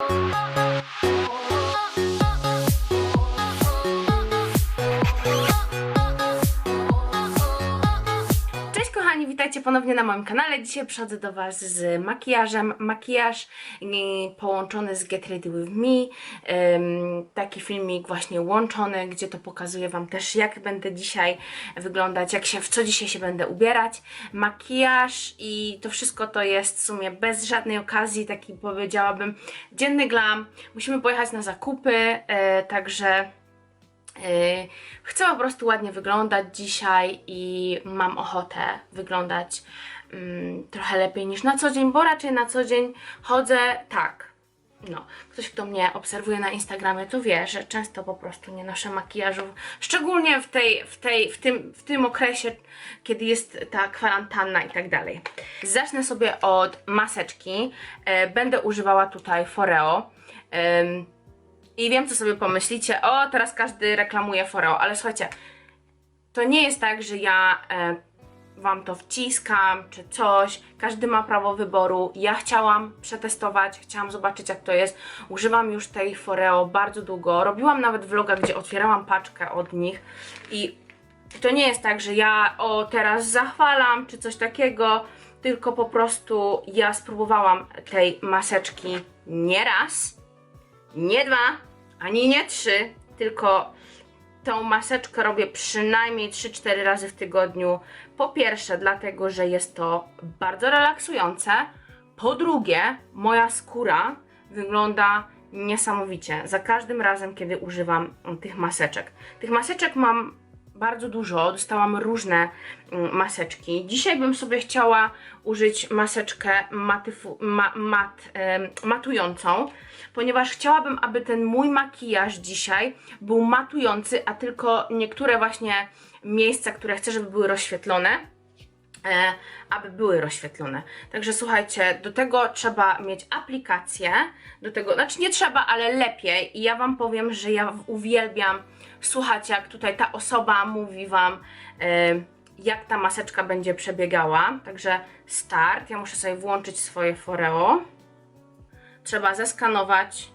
Oh, ponownie na moim kanale. Dzisiaj przychodzę do Was z makijażem. Makijaż mm, połączony z Get Ready With Me. Taki filmik właśnie łączony, gdzie to pokazuję Wam też jak będę dzisiaj wyglądać, jak się, w co dzisiaj się będę ubierać. Makijaż i to wszystko to jest w sumie bez żadnej okazji, taki powiedziałabym dzienny glam. Musimy pojechać na zakupy, e, także... Yy, Chcę po prostu ładnie wyglądać dzisiaj i mam ochotę wyglądać mm, trochę lepiej niż na co dzień, bo raczej na co dzień chodzę tak. No, ktoś, kto mnie obserwuje na Instagramie, to wie, że często po prostu nie noszę makijażu, szczególnie w, tej, w, tej, w, tym, w tym okresie, kiedy jest ta kwarantanna i tak dalej. Zacznę sobie od maseczki. E, Będę używała tutaj Foreo. I wiem, co sobie pomyślicie, o, teraz każdy reklamuje Foreo, ale słuchajcie, to nie jest tak, że ja e, wam to wciskam czy coś. Każdy ma prawo wyboru. Ja chciałam przetestować, chciałam zobaczyć, jak to jest. Używam już tej Foreo bardzo długo. Robiłam nawet vloga, gdzie otwierałam paczkę od nich i to nie jest tak, że ja o teraz zachwalam czy coś takiego, tylko po prostu ja spróbowałam tej maseczki nie raz, nie dwa, ani nie trzy, tylko tą maseczkę robię przynajmniej 3-4 razy w tygodniu. Po pierwsze, dlatego, że jest to bardzo relaksujące. Po drugie, moja skóra wygląda niesamowicie za każdym razem, kiedy używam tych maseczek. Tych maseczek mam bardzo dużo, dostałam różne mm, maseczki. Dzisiaj bym sobie chciała użyć maseczkę matyfu, ma, mat, matującą, ponieważ chciałabym, aby ten mój makijaż dzisiaj był matujący, a tylko niektóre właśnie miejsca, które chcę, żeby były rozświetlone, e, aby były rozświetlone. Także słuchajcie, do tego trzeba mieć aplikację, do tego, znaczy nie trzeba, ale lepiej i ja Wam powiem, że ja uwielbiam słuchać, jak tutaj ta osoba mówi Wam, e, jak ta maseczka będzie przebiegała. Także start, ja muszę sobie włączyć swoje Foreo. Trzeba zeskanować.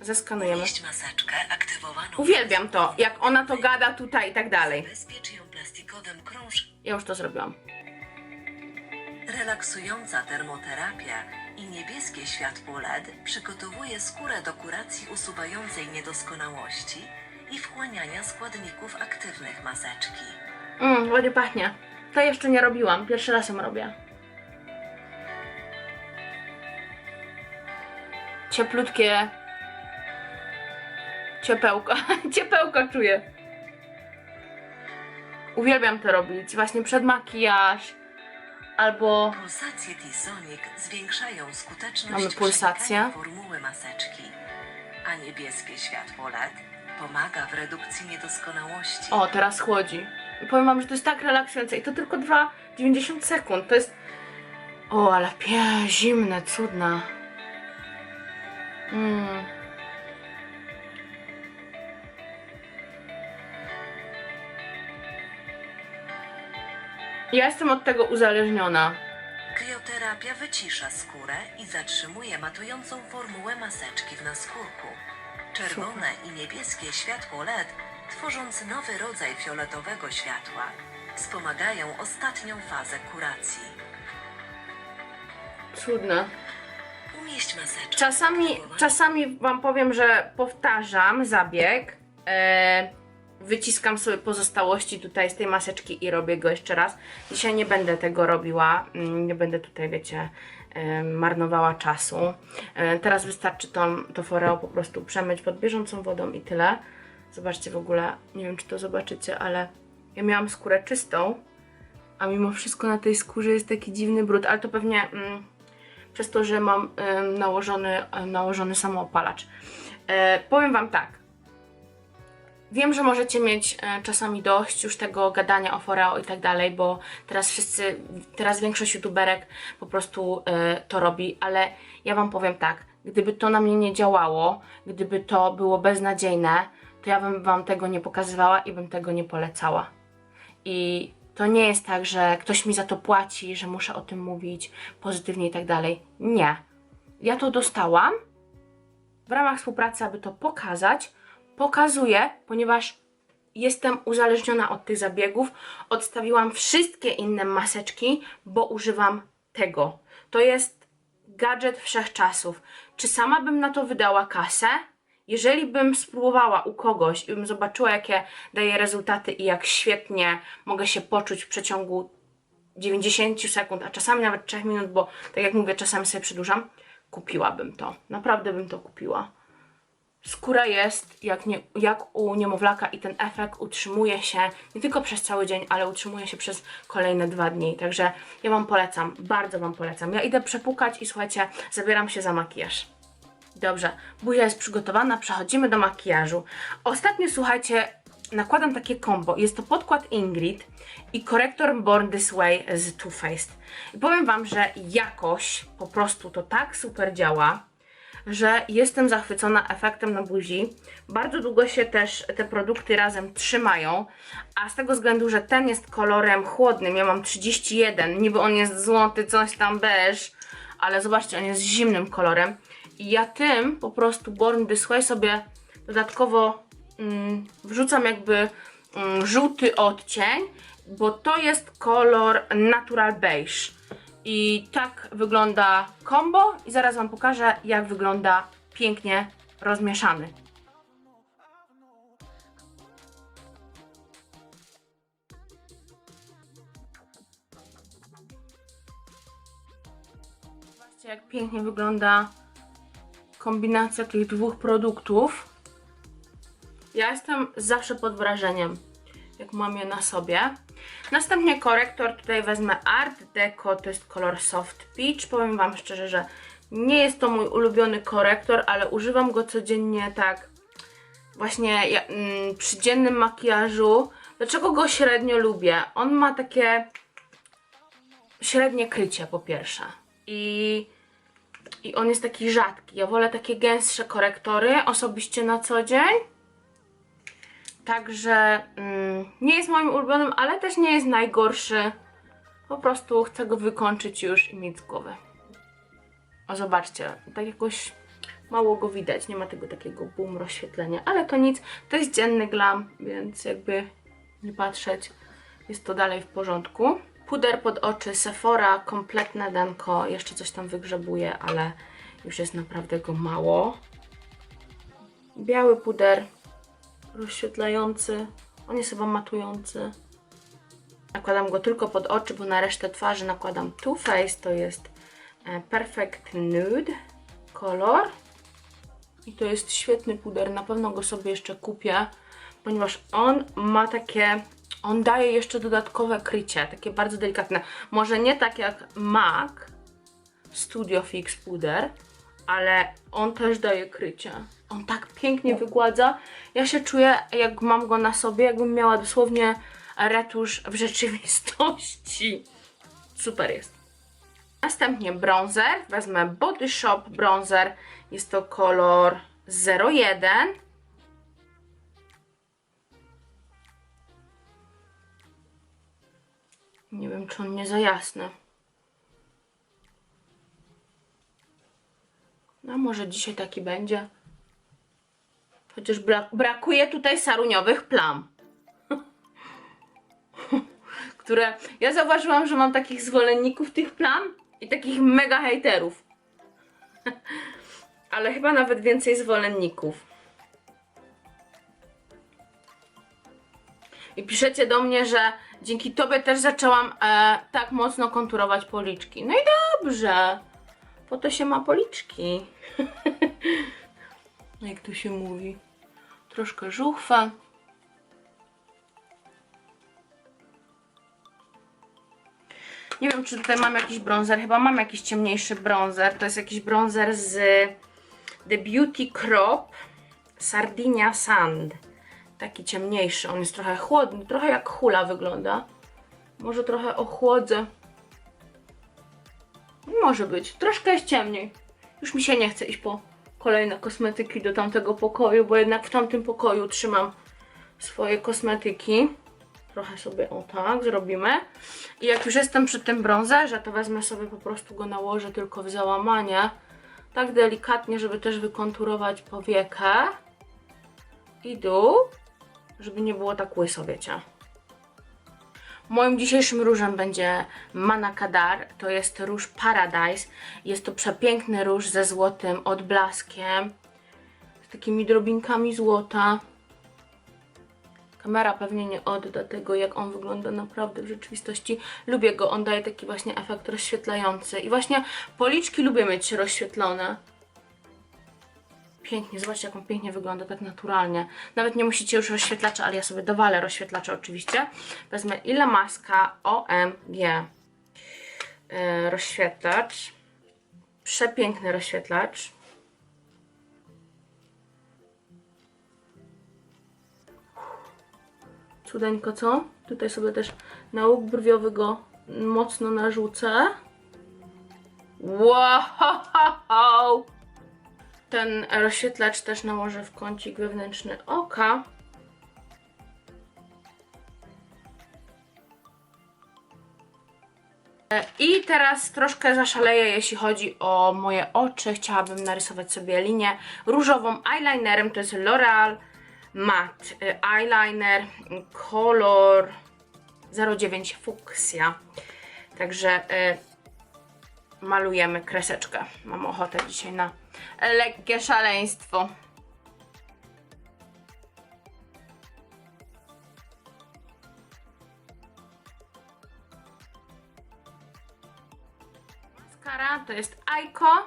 Zeskanujemy. Maseczkę aktywowaną. Uwielbiam to, jak ona to gada tutaj i tak dalej. Zabezpiecz ją plastikowym krążkiem. Ja już to zrobiłam. Relaksująca termoterapia i niebieskie światło LED przygotowuje skórę do kuracji usuwającej niedoskonałości i wchłaniania składników aktywnych maseczki. Mmm, ładnie pachnie. To jeszcze nie robiłam, pierwszy raz ją robię. Cieplutkie. Ciepełko. Ciepełko czuję. Uwielbiam to robić. Właśnie przed makijaż. Albo Pulsacje T-Sonic zwiększają skuteczność Mamy pulsację. formuły maseczki, a niebieskie światło LED pomaga w redukcji niedoskonałości. O, teraz chłodzi. I powiem wam, że to jest tak relaksujące. I to tylko trwa 90 sekund. To jest. O, ale pie, zimne, cudne. Mm. Ja jestem od tego uzależniona. Krioterapia wycisza skórę i zatrzymuje matującą formułę maseczki w naskórku. Czerwone i niebieskie światło LED, tworząc nowy rodzaj fioletowego światła, wspomagają ostatnią fazę kuracji. Cudne. Umieść maseczkę. Czasami, czasami wam powiem, że powtarzam zabieg. E, wyciskam sobie pozostałości tutaj z tej maseczki i robię go jeszcze raz. Dzisiaj nie będę tego robiła, mm, nie będę tutaj, wiecie, marnowała czasu. E, teraz wystarczy to, to foreo po prostu przemyć pod bieżącą wodą i tyle. Zobaczcie w ogóle, nie wiem czy to zobaczycie, ale ja miałam skórę czystą, a mimo wszystko na tej skórze jest taki dziwny brud, ale to pewnie mm, przez to, że mam em, nałożony, em, nałożony samoopalacz. E, powiem Wam tak. Wiem, że możecie mieć e, czasami dość już tego gadania o Foreo i tak dalej, bo teraz wszyscy, teraz większość youtuberek po prostu e, to robi, ale ja Wam powiem tak, gdyby to na mnie nie działało, gdyby to było beznadziejne, to ja bym Wam tego nie pokazywała i bym tego nie polecała. I to nie jest tak, że ktoś mi za to płaci, że muszę o tym mówić pozytywnie i tak dalej. Nie. Ja to dostałam w ramach współpracy, aby to pokazać, pokazuję, ponieważ jestem uzależniona od tych zabiegów. Odstawiłam wszystkie inne maseczki, bo używam tego. To jest gadżet wszechczasów. Czy sama bym na to wydała kasę? Jeżeli bym spróbowała u kogoś i bym zobaczyła, jakie daje rezultaty i jak świetnie mogę się poczuć w przeciągu 90 sekund, a czasami nawet 3 minut, bo tak jak mówię, czasami sobie przedłużam, kupiłabym to. Naprawdę bym to kupiła. Skóra jest jak, nie, jak u niemowlaka i ten efekt utrzymuje się nie tylko przez cały dzień, ale utrzymuje się przez kolejne dwa dni. Także ja Wam polecam, bardzo Wam polecam. Ja idę przepukać i słuchajcie, zabieram się za makijaż. Dobrze, buzia jest przygotowana, przechodzimy do makijażu. Ostatnio, słuchajcie, nakładam takie combo. Jest to podkład Ingrid i korektor Born This Way z Too Faced. I powiem Wam, że jakoś po prostu to tak super działa, że jestem zachwycona efektem na buzi. Bardzo długo się też te produkty razem trzymają, a z tego względu, że ten jest kolorem chłodnym, ja mam 31, niby on jest złoty, coś tam beż, ale zobaczcie, on jest zimnym kolorem. I ja tym po prostu Born This Way sobie dodatkowo mm, wrzucam jakby mm, żółty odcień, bo to jest kolor Natural Beige. I tak wygląda combo i zaraz Wam pokażę jak wygląda pięknie rozmieszany. Zobaczcie jak pięknie wygląda kombinacja tych dwóch produktów. Ja jestem zawsze pod wrażeniem, jak mam je na sobie. Następnie korektor, tutaj wezmę Art Deco, to jest kolor Soft Peach. Powiem Wam szczerze, że nie jest to mój ulubiony korektor, ale używam go codziennie tak właśnie mm, przy dziennym makijażu. Dlaczego go średnio lubię? On ma takie średnie krycie po pierwsze i, i on jest taki rzadki. Ja wolę takie gęstsze korektory osobiście na co dzień. Także mm, nie jest moim ulubionym, ale też nie jest najgorszy. Po prostu chcę go wykończyć już i mieć z głowy. O, zobaczcie, tak jakoś mało go widać, nie ma tego takiego boom rozświetlenia, ale to nic, to jest dzienny glam, więc jakby nie patrzeć, jest to dalej w porządku. Puder pod oczy Sephora, kompletne denko, jeszcze coś tam wygrzebuję, ale już jest naprawdę go mało. Biały puder, rozświetlający, on jest chyba matujący. Nakładam go tylko pod oczy, bo na resztę twarzy nakładam Too Faced, to jest e, Perfect Nude kolor. I to jest świetny puder, na pewno go sobie jeszcze kupię, ponieważ on ma takie, on daje jeszcze dodatkowe krycie, takie bardzo delikatne. Może nie tak jak MAC Studio Fix puder, ale on też daje krycie. On tak pięknie wygładza. Ja się czuję, jak mam go na sobie, jakbym miała dosłownie retusz w rzeczywistości. Super jest. Następnie bronzer. Wezmę Body Shop bronzer. Jest to kolor 01. Nie wiem, czy on nie za jasny. No, może dzisiaj taki będzie. Chociaż bra brakuje tutaj saruniowych plam. Które. Ja zauważyłam, że mam takich zwolenników tych plam i takich mega hejterów. Ale chyba nawet więcej zwolenników. I piszecie do mnie, że dzięki tobie też zaczęłam e, tak mocno konturować policzki. No i dobrze. Po to się ma policzki. Jak to się mówi? Troszkę żuchwa. Nie wiem, czy tutaj mam jakiś bronzer. Chyba mam jakiś ciemniejszy bronzer. To jest jakiś bronzer z The Beauty Crop Sardinia Sand. Taki ciemniejszy. On jest trochę chłodny. Trochę jak hula wygląda. Może trochę ochłodzę. Może być. Troszkę jest ciemniej. Już mi się nie chce iść po kolejne kosmetyki do tamtego pokoju, bo jednak w tamtym pokoju trzymam swoje kosmetyki. Trochę sobie o tak zrobimy. I jak już jestem przy tym brązerze, to wezmę sobie po prostu go nałożę tylko w załamanie, tak delikatnie, żeby też wykonturować powiekę i dół, żeby nie było tak łyso, wiecie. Moim dzisiejszym różem będzie Manakadar, to jest róż Paradise. Jest to przepiękny róż ze złotym odblaskiem, z takimi drobinkami złota. Kamera pewnie nie odda tego, jak on wygląda naprawdę w rzeczywistości. Lubię go, on daje taki właśnie efekt rozświetlający. I właśnie policzki lubię mieć rozświetlone. Pięknie, zobaczcie jak on pięknie wygląda, tak naturalnie. Nawet nie musicie już rozświetlacza, ale ja sobie dowalę rozświetlacza oczywiście. Wezmę ile maska OMG. Yy, rozświetlacz. Przepiękny rozświetlacz. Cudeńko, co? Tutaj sobie też na łuk brwiowy go mocno narzucę. Wow! Ten rozświetlacz też nałożę w kącik wewnętrzny oka. I teraz troszkę zaszaleję, jeśli chodzi o moje oczy. Chciałabym narysować sobie linię różową eyelinerem. To jest L'Oreal Matte y, Eyeliner kolor 09 Fuchsia. Także y, malujemy kreseczkę. Mam ochotę dzisiaj na lekkie szaleństwo. Maskara to jest Aiko.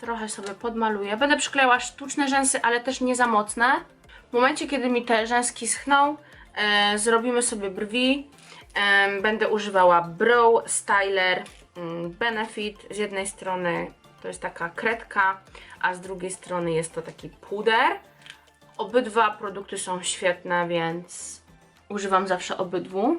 Trochę sobie podmaluję. Będę przyklejała sztuczne rzęsy, ale też nie za mocne. W momencie, kiedy mi te rzęski schną, e, zrobimy sobie brwi. E, będę używała Brow Styler mm, Benefit. Z jednej strony to jest taka kredka, a z drugiej strony jest to taki puder. Obydwa produkty są świetne, więc używam zawsze obydwu.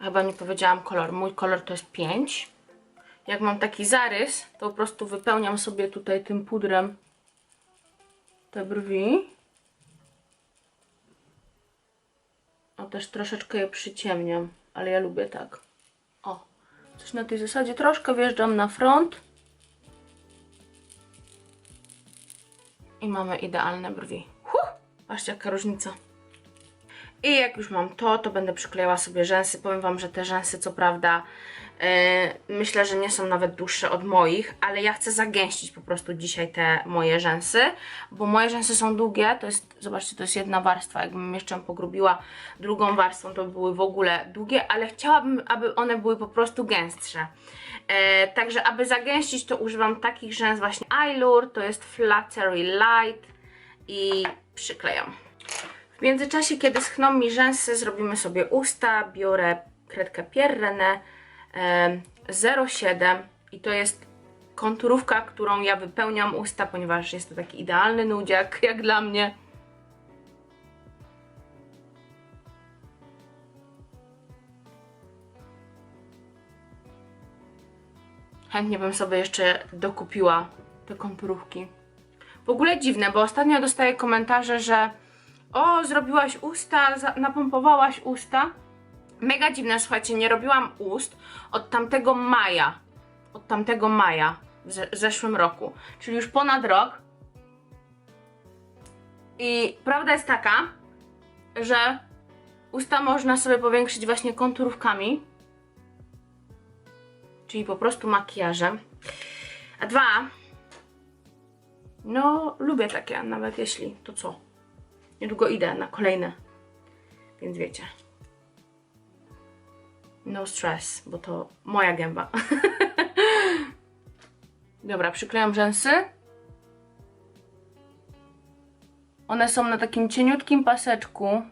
Chyba nie powiedziałam kolor. Mój kolor to jest 5. Jak mam taki zarys, to po prostu wypełniam sobie tutaj tym pudrem te brwi. O, też troszeczkę je przyciemniam, ale ja lubię tak. O, coś na tej zasadzie. Troszkę wjeżdżam na front. I mamy idealne brwi. Huh! Patrzcie jaka różnica. I jak już mam to, to będę przyklejała sobie rzęsy. Powiem Wam, że te rzęsy co prawda yy, myślę, że nie są nawet dłuższe od moich, ale ja chcę zagęścić po prostu dzisiaj te moje rzęsy, bo moje rzęsy są długie, to jest, zobaczcie, to jest jedna warstwa, jakbym jeszcze pogrubiła drugą warstwą, to by były w ogóle długie, ale chciałabym, aby one były po prostu gęstsze. E, także aby zagęścić, to używam takich rzęs właśnie Eyelure, to jest Fluttery Light i przyklejam. W międzyczasie, kiedy schną mi rzęsy, zrobimy sobie usta. Biorę kredkę Pierre e, 07 i to jest konturówka, którą ja wypełniam usta, ponieważ jest to taki idealny nudziak, jak dla mnie. Chętnie bym sobie jeszcze dokupiła te konturówki. W ogóle dziwne, bo ostatnio dostaję komentarze, że o, zrobiłaś usta, napompowałaś usta. Mega dziwne, słuchajcie, nie robiłam ust od tamtego maja. Od tamtego maja w ze- zeszłym roku. Czyli już ponad rok. I prawda jest taka, że usta można sobie powiększyć właśnie konturówkami. Czyli po prostu makijażem. A dwa, no lubię takie, nawet jeśli, to co? Niedługo idę na kolejne. Więc wiecie. No stress, bo to moja gęba. Dobra, przyklejam rzęsy. One są na takim cieniutkim paseczku.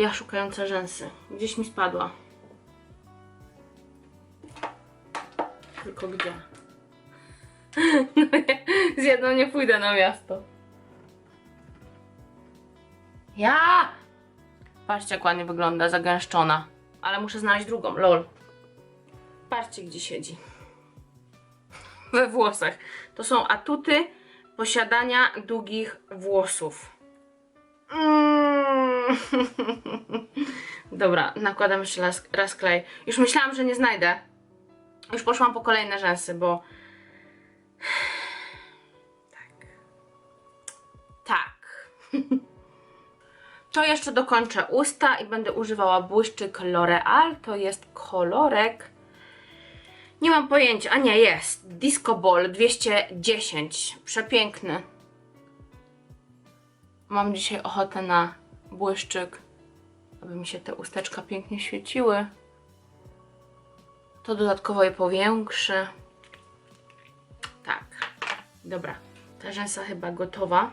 Terapia szukająca rzęsy. Gdzieś mi spadła. Tylko gdzie? No nie, z jedną nie pójdę na miasto. Ja! Patrzcie, jak ładnie wygląda, zagęszczona. Ale muszę znaleźć drugą, lol. Patrzcie, gdzie siedzi. We włosach. To są atuty posiadania długich włosów. Mm. Dobra, nakładam jeszcze raz, raz klej. Już myślałam, że nie znajdę. Już poszłam po kolejne rzęsy, bo. Tak. Tak. To jeszcze dokończę usta i będę używała błyszczyk L'Oreal. To jest kolorek. Nie mam pojęcia. A nie, jest. Disco Ball 210. Przepiękny. Mam dzisiaj ochotę na błyszczyk, aby mi się te usteczka pięknie świeciły. To dodatkowo je powiększy. Tak. Dobra. Ta rzęsa chyba gotowa.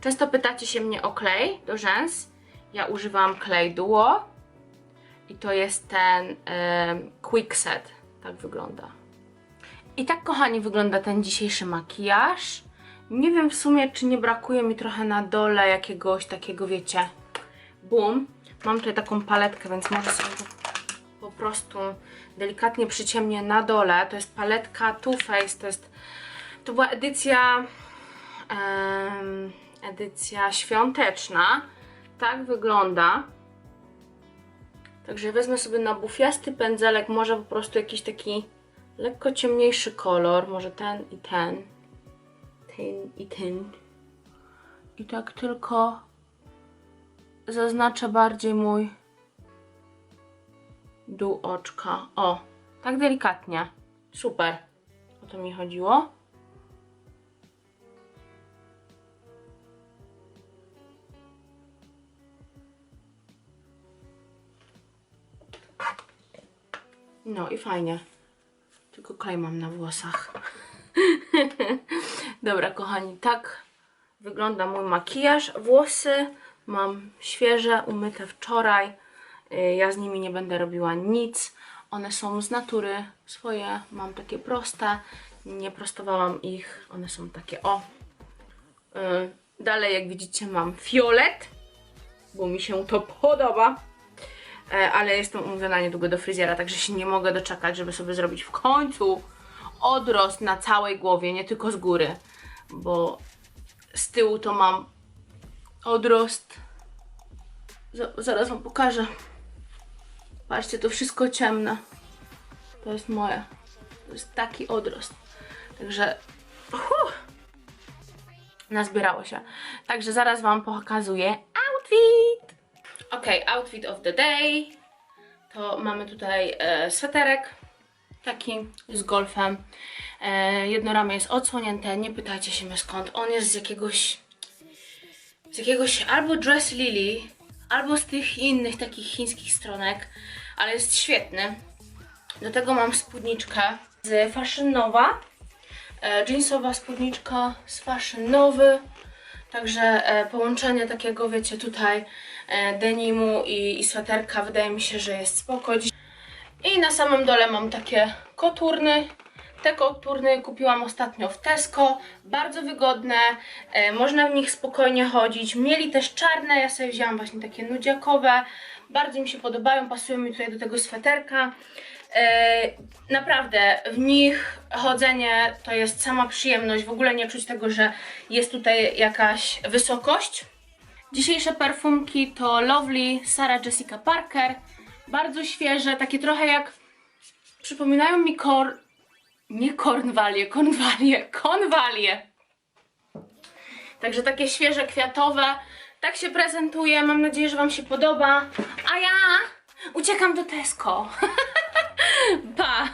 Często pytacie się mnie o klej do rzęs. Ja używam klej Duo. I to jest ten Quick Set. Tak wygląda. I tak, kochani, wygląda ten dzisiejszy makijaż. Nie wiem w sumie, czy nie brakuje mi trochę na dole jakiegoś takiego, wiecie, boom. Mam tutaj taką paletkę, więc może sobie po prostu delikatnie przyciemnię na dole. To jest paletka Too Faced, to jest, to była edycja, edycja świąteczna. Tak wygląda. Także wezmę sobie na bufiasty pędzelek, może po prostu jakiś taki lekko ciemniejszy kolor, może ten i ten. Ten i ten. I tak tylko zaznaczę bardziej mój dół oczka. O, tak delikatnie. Super. O to mi chodziło. No i fajnie. Tylko klej mam na włosach. Dobra, kochani, tak wygląda mój makijaż. Włosy mam świeże, umyte wczoraj. Y, Ja z nimi nie będę robiła nic. One są z natury swoje. Mam takie proste. Nie prostowałam ich. One są takie o. Y, Dalej, jak widzicie, mam fiolet, bo mi się to podoba. E, ale jestem umówiona niedługo do fryzjera, także się nie mogę doczekać, żeby sobie zrobić w końcu odrost na całej głowie, nie tylko z góry, bo z tyłu to mam odrost. Zaraz Wam pokażę. Patrzcie, to wszystko ciemne. To jest moje. To jest taki odrost. Także. Huh, nazbierało się. Także zaraz Wam pokazuję outfit. Ok, outfit of the day. To mamy tutaj e, sweterek taki z golfem. E, jedno ramię jest odsłonięte, nie pytajcie się mnie skąd. On jest z jakiegoś z jakiegoś albo Dress Lily, albo z tych innych takich chińskich stronek, ale jest świetny. Do tego mam spódniczkę z Fashion Nova. E, jeansowa spódniczka z Fashion Nowy. Także e, połączenie takiego, wiecie, tutaj denimu i, i sweterka wydaje mi się, że jest spoko. I na samym dole mam takie koturny. Te koturny kupiłam ostatnio w Tesco. Bardzo wygodne. E, można w nich spokojnie chodzić. Mieli też czarne, ja sobie wzięłam właśnie takie nudziakowe. Bardzo mi się podobają, pasują mi tutaj do tego sweterka. E, naprawdę, w nich chodzenie to jest sama przyjemność. W ogóle nie czuć tego, że jest tutaj jakaś wysokość. Dzisiejsze perfumki to Lovely Sarah Jessica Parker. Bardzo świeże, takie trochę jak. Przypominają mi kor. Nie kornwalie, konwalie, konwalie. Także takie świeże, kwiatowe. Tak się prezentuje. Mam nadzieję, że Wam się podoba. A ja uciekam do Tesco. pa!